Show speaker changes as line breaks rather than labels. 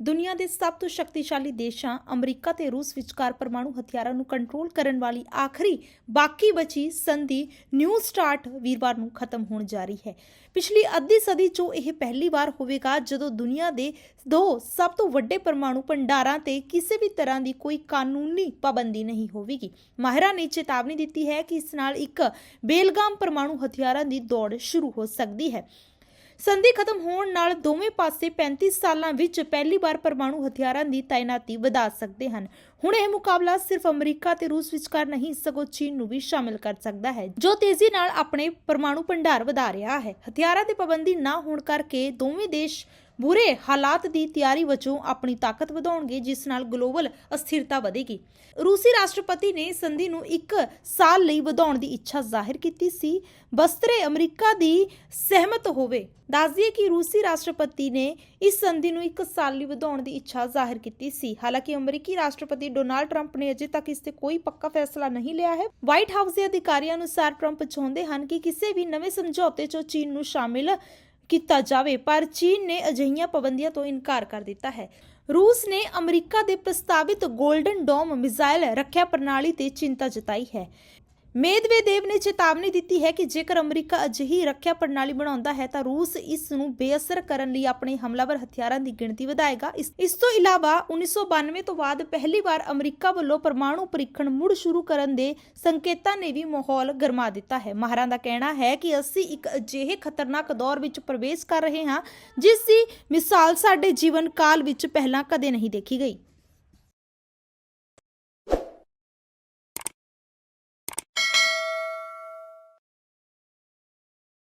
ਦੁਨੀਆ ਦੇ ਸਭ ਤੋਂ ਸ਼ਕਤੀਸ਼ਾਲੀ ਦੇਸ਼ਾਂ, ਅਮਰੀਕਾ ਤੇ ਰੂਸ ਵਿਚਕਾਰ ਪਰਮਾਣੂ ਹਥਿਆਰਾਂ ਨੂੰ ਕੰਟਰੋਲ ਕਰਨ ਵਾਲੀ ਆਖਰੀ ਬਾਕੀ ਬਚੀ ਸੰਧੀ ਨਿਊ ਸਟਾਰਟ ਵੀਰਵਾਰ ਨੂੰ ਖਤਮ ਹੋਣ ਜਾ ਰਹੀ ਹੈ। ਪਿਛਲੀ ਅੱਧੀ ਸਦੀ 'ਚੋਂ ਇਹ ਪਹਿਲੀ ਵਾਰ ਹੋਵੇਗਾ ਜਦੋਂ ਦੁਨੀਆ ਦੇ ਦੋ ਸਭ ਤੋਂ ਵੱਡੇ ਪਰਮਾਣੂ ਭੰਡਾਰਾਂ ਤੇ ਕਿਸੇ ਵੀ ਤਰ੍ਹਾਂ ਦੀ ਕੋਈ ਕਾਨੂੰਨੀ ਪਾਬੰਦੀ ਨਹੀਂ ਹੋਵੇਗੀ। ਮਾਹਿਰਾਂ ਨੇ ਚੇਤਾਵਨੀ ਦਿੱਤੀ ਹੈ ਕਿ ਇਸ ਨਾਲ ਇੱਕ ਬੇਲਗਾਮ ਪਰਮਾਣੂ ਹਥਿਆਰਾਂ ਦੀ ਦੌੜ ਸ਼ੁਰੂ ਹੋ ਸਕਦੀ ਹੈ। ਸੰਧੀ ਖਤਮ ਹੋਣ ਨਾਲ ਦੋਵੇਂ ਪਾਸੇ 35 ਸਾਲਾਂ ਵਿੱਚ ਪਹਿਲੀ ਵਾਰ ਪਰਮਾਣੂ ਹਥਿਆਰਾਂ ਦੀ ਤਾਇਨਾਤੀ ਵਧਾ ਸਕਦੇ ਹਨ। ਹੁਣ ਇਹ ਮੁਕਾਬਲਾ ਸਿਰਫ ਅਮਰੀਕਾ ਤੇ ਰੂਸ ਵਿਚਕਾਰ ਨਹੀਂ, ਸਗੋਂ ਚੀਨ ਨੂੰ ਵੀ ਸ਼ਾਮਿਲ ਕਰ ਸਕਦਾ ਹੈ, ਜੋ ਤੇਜ਼ੀ ਨਾਲ ਆਪਣੇ ਪਰਮਾਣੂ ਭੰਡਾਰ ਵਧਾ ਰਿਹਾ ਹੈ। ਹਥਿਆਰਾਂ ਤੇ ਪਾਬੰਦੀ ਨਾ ਹੋਣ ਕਰਕੇ ਦੋਵੇਂ ਦੇਸ਼ ਬੁਰੇ ਹਾਲਾਤ ਦੀ ਤਿਆਰੀ ਵਜੋਂ ਆਪਣੀ ਤਾਕਤ ਵਧਾਉਣਗੇ, ਜਿਸ ਨਾਲ ਗਲੋਬਲ ਅਸਥਿਰਤਾ ਵਧੇਗੀ। ਰੂਸੀ ਰਾਸ਼ਟਰਪਤੀ ਨੇ ਸੰਧੀ ਨੂੰ ਇੱਕ ਸਾਲ ਲਈ ਵਧਾਉਣ ਦੀ ਇੱਛਾ ਜ਼ਾਹਿਰ ਕੀਤੀ ਸੀ। ਬਸਤਰੇ ਅਮਰੀਕਾ ਦੀ ਸਹਿਮਤ ਹੋਵੇ। ਦੱਸਦੀਏ ਕਿ ਰੂਸੀ ਰਾਸ਼ਟਰਪਤੀ ਨੇ ਇਸ ਸੰਧੀ ਨੂੰ ਇੱਕ ਸਾਲ ਲਈ ਵਧਾਉਣ ਦੀ ਇੱਛਾ ਜ਼ਾਹਿਰ ਕੀਤੀ ਸੀ। ਹਾਲਾਂਕਿ ਅਮਰੀਕੀ ਰਾਸ਼ਟਰਪਤੀ ਡੋਨਾਲਡ ਟਰੰਪ ਨੇ ਅਜੇ ਤੱਕ ਇਸ ਤੇ ਕੋਈ ਪੱਕਾ ਫੈਸਲਾ ਨਹੀਂ ਲਿਆ ਹੈ। ਵਾਈਟ ਹਾਊਸ ਦੇ ਅਧਿਕਾਰੀਆਂ ਅਨੁਸਾਰ ਟਰੰਪ ਚਾਹੁੰਦੇ ਹਨ ਕਿ ਕਿਸੇ ਵੀ ਨਵੇਂ ਸਮਝੌਤੇ 'ਚੋਂ ਚੀਨ ਨੂੰ ਸ਼ਾਮਿਲ ਕੀਤਾ ਜਾਵੇ, ਪਰ ਚੀਨ ਨੇ ਅਜਿਹੀਆਂ ਪਾਬੰਦੀਆਂ ਤੋਂ ਇਨਕਾਰ ਕਰ ਦਿੱਤਾ ਹੈ। ਰੂਸ ਨੇ ਅਮਰੀਕਾ ਦੇ ਪ੍ਰਸਤਾਵਿਤ ਗੋਲਡਨ ਡੋਮ ਮਿਜ਼ਾਈਲ ਰੱਖਿਆ ਪ੍ਰਣਾਲੀ ਤੇ ਚਿੰਤਾ ਜਤਾਈ ਹੈ। ਮੇਦਵੇਦੇਵ ਨੇ ਚੇਤਾਵਨੀ ਦਿੱਤੀ ਹੈ ਕਿ ਜੇਕਰ ਅਮਰੀਕਾ ਅਜਿਹੀ ਰੱਖਿਆ ਪ੍ਰਣਾਲੀ ਬਣਾਉਂਦਾ ਹੈ ਤਾਂ ਰੂਸ ਇਸ ਨੂੰ ਬੇਅਸਰ ਕਰਨ ਲਈ ਆਪਣੇ ਹਮਲਾਵਰ ਹਥਿਆਰਾਂ ਦੀ ਗਿਣਤੀ ਵਧਾਏਗਾ। ਇਸ ਤੋਂ ਇਲਾਵਾ 1992 ਤੋਂ ਬਾਅਦ ਪਹਿਲੀ ਵਾਰ ਅਮਰੀਕਾ ਵੱਲੋਂ ਪਰਮਾਣੂ ਪਰੀਖਣ ਮੁੜ ਸ਼ੁਰੂ ਕਰਨ ਦੇ ਸੰਕੇਤਾਂ ਨੇ ਵੀ ਮਾਹੌਲ ਗਰਮਾ ਦਿੱਤਾ ਹੈ। ਮਾਹਰਾਂ ਦਾ ਕਹਿਣਾ ਹੈ ਕਿ ਅਸੀਂ ਇੱਕ ਅਜਿਹੇ ਖਤਰਨਾਕ ਦੌਰ ਵਿੱਚ ਪ੍ਰਵੇਸ਼ ਕਰ ਰਹੇ ਹਾਂ, ਜਿਸ ਦੀ ਮਿਸਾਲ ਸਾਡੇ ਜੀਵਨ ਕਾਲ ਵਿੱਚ ਪਹਿਲਾਂ ਕਦੇ ਨਹੀਂ ਦੇਖੀ ਗਈ।